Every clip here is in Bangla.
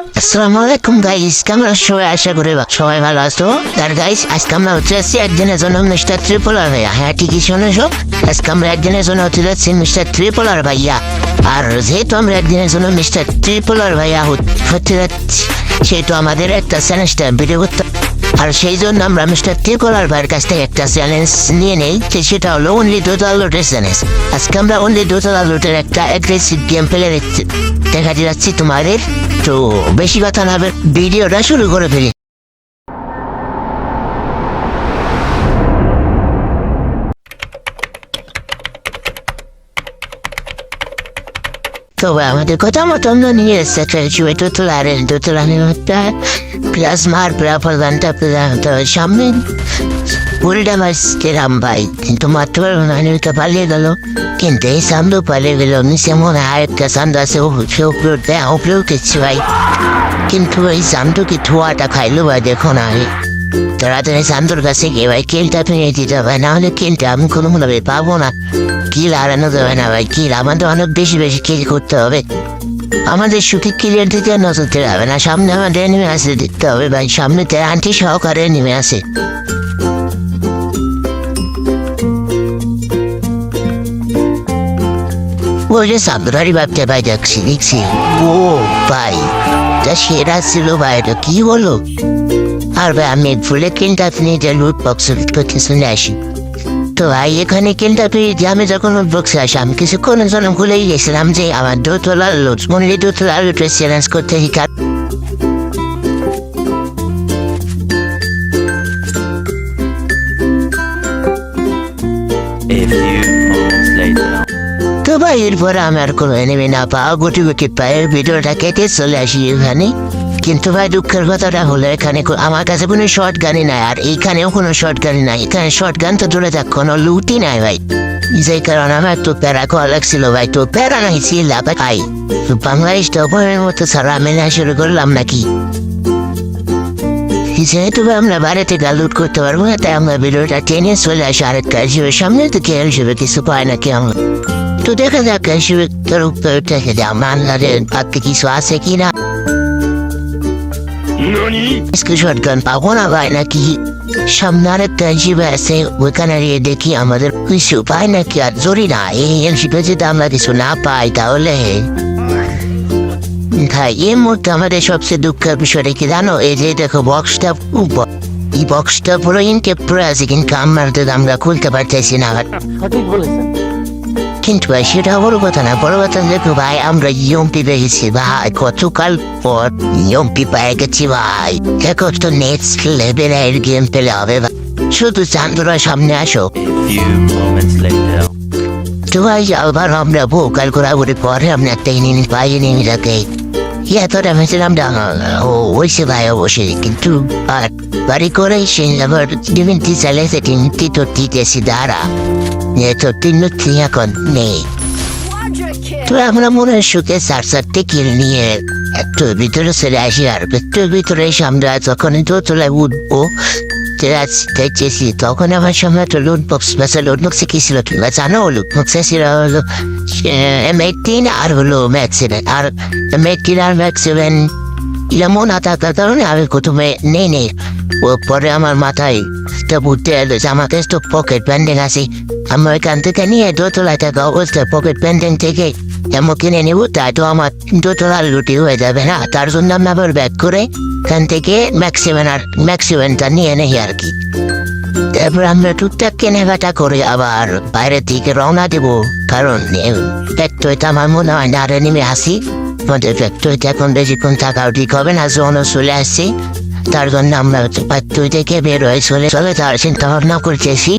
আসসালামু আলাইকুম একদিনের জন্য মিস্টার ত্রিপোলার ভাইয়া। হ্যাঁ ঠিকই শুনেছো? আজকে আমরা একদিনের জন্য হচ্ছে যাচ্ছি মিস্টার ত্রিপোলার ভাইয়া। আর যেহেতু আমরা একদিনের জন্য মিস্টার ত্রিপোলার ভাইয়া হত- হতে যাচ্ছি আমাদের একটা চ্যালেঞ্জটা ভিডিও করতে আর সেই জন্য আমরা মিস্টার ত্রিপোলার ভাইয়ের কাছ থেকে একটা চ্যালেঞ্জ নিয়ে নেই, যে সেটা হলো অনলি দোতলা লুটের চ্যালেঞ্জ। আজকে আমরা অনলি দোতলা লুটের একটা অ্যাগ্রেসিভ গেম ফেলে দেখাতে যাচ্ছি তোমাদের। তো বেশি কথা না বলে ভিডিওটা শুরু করে ফেলি। তো আমাদের কথা মতো আমরা নিয়ে এসছে দোতলা দোতলা নেওয়াটা প্লাস মার প্রাফলদানটা তো সামনে উল্টা মাছ কেরাম ভাই কিন্তু মাত্র নিতে পালিয়ে গেল কিন্তু এই সামনে পালিয়ে গেল মনে হয় একটা সান্দ আছে সে উপরে উঠতে উপরে উঠেছি ভাই কিন্তু এই সামটো কি ধোয়াটা খাইলো ভাই দেখো না তাড়াতাড়ি শান্তর কাছে গিয়ে ভাই কিলটা ফিরে দিতে হবে না হলে কিলটা আমি কোনো ভাবে পাবো না কিল হারানো যাবে না ভাই কিল আমাদের অনেক বেশি বেশি কিল করতে হবে আমাদের সুখী কিলের দিকে নজর দিতে হবে না। সামনে আমাদের নেমে আসে দিতে হবে ভাই। সামনেতে আন্টি সহকারে নেমে আসে ওই ভাবতে ভাই দেখছি দেখছি। ও। ভাই তা সেরা ছিল ভাই এটা কি হলো? আর ভাই আমি ফুলে কিনতে আপনি যে লুট বক্স করতে শুনে আসি। তো ভাই এখানে কিনতে যে আমি যখন বক্সে আসি আমি কিছুক্ষণের জন্য ভুলেই গেছিলাম যে আমার দোতলা লুট মনে দোতলা লুটের চ্যালেঞ্জ করতে শিকার. তো ভাই এরপরে আমি আর কোনো এনিমি না পাওয়া গুটি গুটি পায়ে ভিডিওটা কেটে চলে আসি এখানে কিন্তু ভাই, দুঃখের কথাটা হলো, এখানে আমার কাছে কোনো শর্ট গানই নাই, আর এইখানেও কোনো শর্ট গানই নাই। এখানে শর্ট গান তো দূরে থাক, কোনো লুটই নাই ভাই। যে কারণে আমার তো প্যারা খাওয়া লাগছিল ভাই, তো প্যারা নাই ছিল ভাই বাংলাদেশ অপরের মতো আমি না শুরু করলাম নাকি? যেহেতু আমরা বাড়িতে গা লুট করতে পারব না, তাই আমরা ভিডিওটা টেনে চলে আসি আরেকটা হিসেবে। সামনে তো খেয়াল হিসেবে কিছু পায় নাকি আমরা তো দেখা যাক, হিসেবে তোর উপরে দেখে দাও মানলাদের হাতে কিছু আছে কি না স্ক্রিনশট গান পাবো না ভাই নাকি সামনে আরেকটা হিসেবে আছে ওইখানে দেখি আমাদের কিছু পায় নাকি আর জরি না এই হিসেবে যদি আমরা কিছু না পাই তাহলে ভাই এই মুহূর্তে আমাদের সবচেয়ে দুঃখের বিষয়টা কি জানো এই যে দেখো বক্সটা উপর এই বক্সটা পুরো ইনকে পুরো আছে কিন্তু আমাদের আমরা খুলতে পারতেছি না বলেছেন কিন্তু ভাই সেটা বড় কথা না। বড় কথা দেখো ভাই আমরা ইয়মপি পেয়েছি ভাই কতকাল পর ইয়মপি পেয়ে গেছি ভাই। দেখো তো নেক্সট লেভেলের গেম পেলে হবে ভাই। শুধু চান্দরা সামনে আসো. তো ভাই আবার আমরা ভোকাল করে পরে আমরা একটা ইনিনি পাই ইনিনিটাকে ইয়া তো ভেবেছিলাম ও ওইসে ভাই অবশ্যই কিন্তু আর বাড়ি করে সে আবার ডিভিনটি চালে সেটি তো দিতেছি দাঁড়া। এ তো তিন এখন নেই তো আমরা মনে সুখে চার চারটে কিনে নিয়ে একটু ভিতরে চলে আসি আর একটু ভিতরে এসে আমরা যখন দোতলায় উঠবো দেখতেছি তখন আমার সামনে একটা লুট বক্স বেসা লুট বক্সে কি ছিল তুমি জানো লুট বক্সে ছিল হলো এম এইটিন আর হলো ম্যাক্সিভেন আর এম এইটিন আর ম্যাক্সিভেন এমন থাকার কারণে আমি প্রথমে নেই নেই। পরে আমার মাথায় তো বুঝতে এলো যে আমার কাছে তো পকেট ব্যান্ডিং আছে। আমি ওইখান থেকে নিয়ে দোতলায় থাকা অবস্থায় পকেট ব্যান্ডিং থেকে এমন কিনে নেব, তাই তো আমার দোতলা লুটি হয়ে যাবে না। তার জন্য আমি আবার ব্যাক করে এখান থেকে ম্যাক্সিমেন আর ম্যাক্সিমেনটা নিয়ে নেই আর কি। তারপর আমরা টুকটাক কেনাকাটা করে আবার বাইরের দিকে রওনা দেব। কারণ ফ্যাক্টরিতে আমার মনে হয় না নেমে আসি। আমাদের ফ্যাক্টরিতে এখন বেশিক্ষণ থাকাও ঠিক হবে না জোনও চলে আসছি। তার জন্য আমরা ফ্যাক্টরি থেকে বের হয়ে চলে চলে তার চিন্তা ভাবনা করতেছি.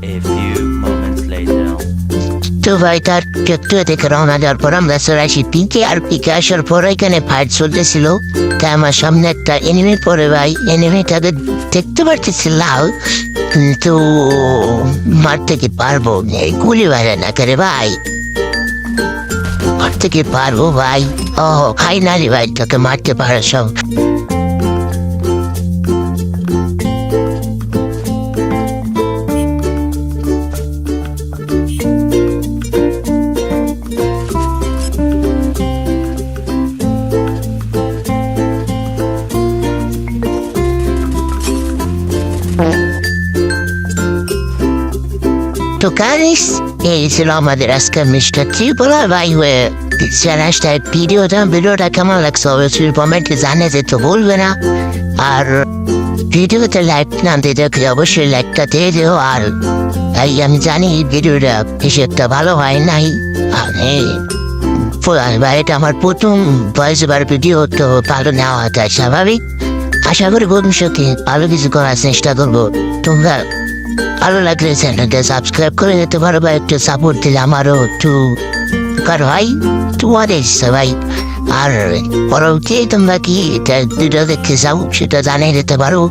তো ভাই তার ফ্যাক্টরি থেকে রওনা দেওয়ার পর আমরা চলে আসি পিকে আর পিকে আসার পর এখানে ফাইট চলতেছিল। তাই আমার সামনে একটা এনিমি পরে ভাই এনিমিটাকে দেখতে পারতেছি লাল। কিন্তু মারতে কি পারব? গুলি বাইরে না করে ভাই। মারতে কি পারব ভাই। ও খাই না রে ভাই তোকে মারতে পারে সব। মিস্টার ত্রিপুরা ভাই হয়ে চ্যানেলটা ভিডিওটা ভিডিওটা কেমন লাগছে অবশ্যই কমেন্টে জানে যেতে ভুলবে না আর ভিডিওতে লাইক না দেখলে অবশ্যই লাইকটা দিয়ে দিও আর এই আমি জানি ভিডিওটা বেশি একটা ভালো হয় নাই আমি এটা আমার প্রথম ভয়েস ওভার ভিডিও তো ভালো নেওয়া হতে স্বাভাবিক আশা করি ভবিষ্যতে ভালো কিছু করার চেষ্টা করব তোমরা ভালো লাগলে চ্যানেলটা সাবস্ক্রাইব করে দিতে পারো বা একটু সাপোর্ট দিলে আমারও একটু কারও ভাই তোমাদের সবাই। আর পরবর্তী তোমরা কি ভিডিও দেখতে চাও সেটা জানিয়ে দিতে পারো।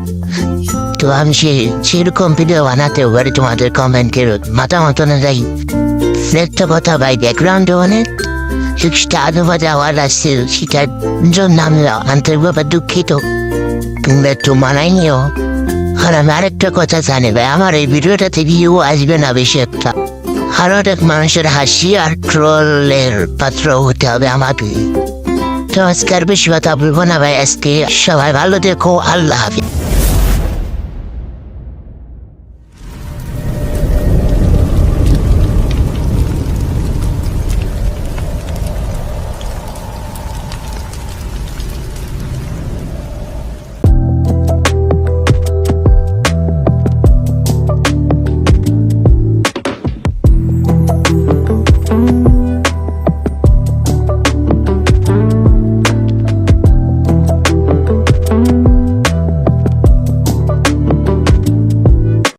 তো আমি সে সেরকম ভিডিও বানাতে পারি তোমাদের কমেন্টের মতামত অনুযায়ী। একটা কথা ভাই ব্যাকগ্রাউন্ডে অনেক শিক্ষা অনুবাদ আওয়াজ আসছে, সেটার জন্য আমি আন্তরিকভাবে দুঃখিত। তোমরা একটু মানাই নিও। আর আমি আরেকটা কথা জানি ভাই, আমার এই ভিডিওটাতে ভিউ আসবে না বেশি একটা। আর অনেক মানুষের হাসি আর ট্রলের পাত্র হতে হবে আমাকে। তো আজকে আর বেশি কথা বলব না ভাই, আজকে সবাই ভালো দেখো, আল্লাহ হাফিজ।